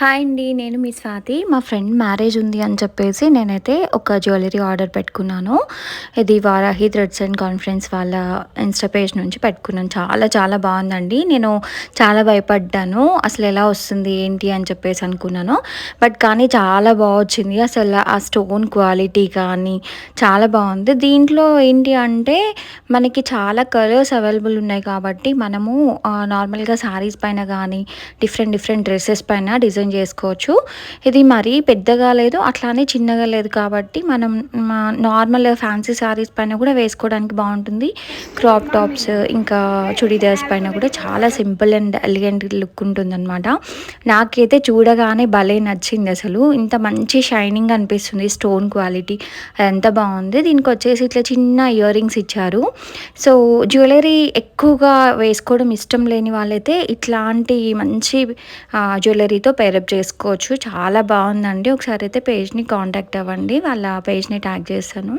Hi అండి నేను మీ స్వాతి. మా ఫ్రెండ్ మ్యారేజ్ ఉంది అని చెప్పేసి నేనైతే ఒక జ్యువెలరీ ఆర్డర్ పెట్టుకున్నాను. ఇది వారాహి థ్రెడ్స్ అండ్ కాన్ఫరెన్స్ వాళ్ళ ఇన్స్టా పేజ్ నుంచి పెట్టుకున్నాను. చాలా చాలా బాగుందండి. నేను చాలా భయపడ్డాను. అసలు ఎలా వస్తుంది ఏంటి అని చెప్పేసి అనుకున్నాను. బట్ కానీ చాలా బాగా వచ్చింది. అసలు ఆ స్టోన్ క్వాలిటీ కానీ చాలా బాగుంది. దీంట్లో ఏంటి అంటే మనకి చాలా కలర్స్ అవైలబుల్ ఉన్నాయి కాబట్టి మనము నార్మల్గా శారీస్ పైన కానీ డిఫరెంట్ డిఫరెంట్ డ్రెస్సెస్ పైన డిజైన్ చేసుకోవచ్చు. ఇది మరీ పెద్దగా లేదు అట్లానే చిన్నగా లేదు కాబట్టి మనం నార్మల్ ఫ్యాన్సీ శారీస్ పైన కూడా వేసుకోవడానికి బాగుంటుంది. క్రాప్ టాప్స్ ఇంకా చుడీదార్స్ పైన కూడా చాలా సింపుల్ అండ్ ఎలిగెంట్ లుక్ ఉంటుంది అనమాట నాకైతే చూడగానే భలే నచ్చింది అసలు. ఇంత మంచి షైనింగ్ అనిపిస్తుంది స్టోన్ క్వాలిటీ ఎంత బాగుంది. దీనికి వచ్చేసి ఇట్లా చిన్న ఇయర్ రింగ్స్ ఇచ్చారు. సో జ్యువెలరీ ఎక్కువగా వేసుకోవడం ఇష్టం లేని వాళ్ళైతే ఇట్లాంటి మంచి జ్యువెలరీతో పేర డెవలప్ చేసుకోవచ్చు. చాలా బాగుందండి. ఒకసారి అయితే పేజ్ని కాంటాక్ట్ అవ్వండి. వాళ్ళ పేజ్ని ట్యాగ్ చేస్తాను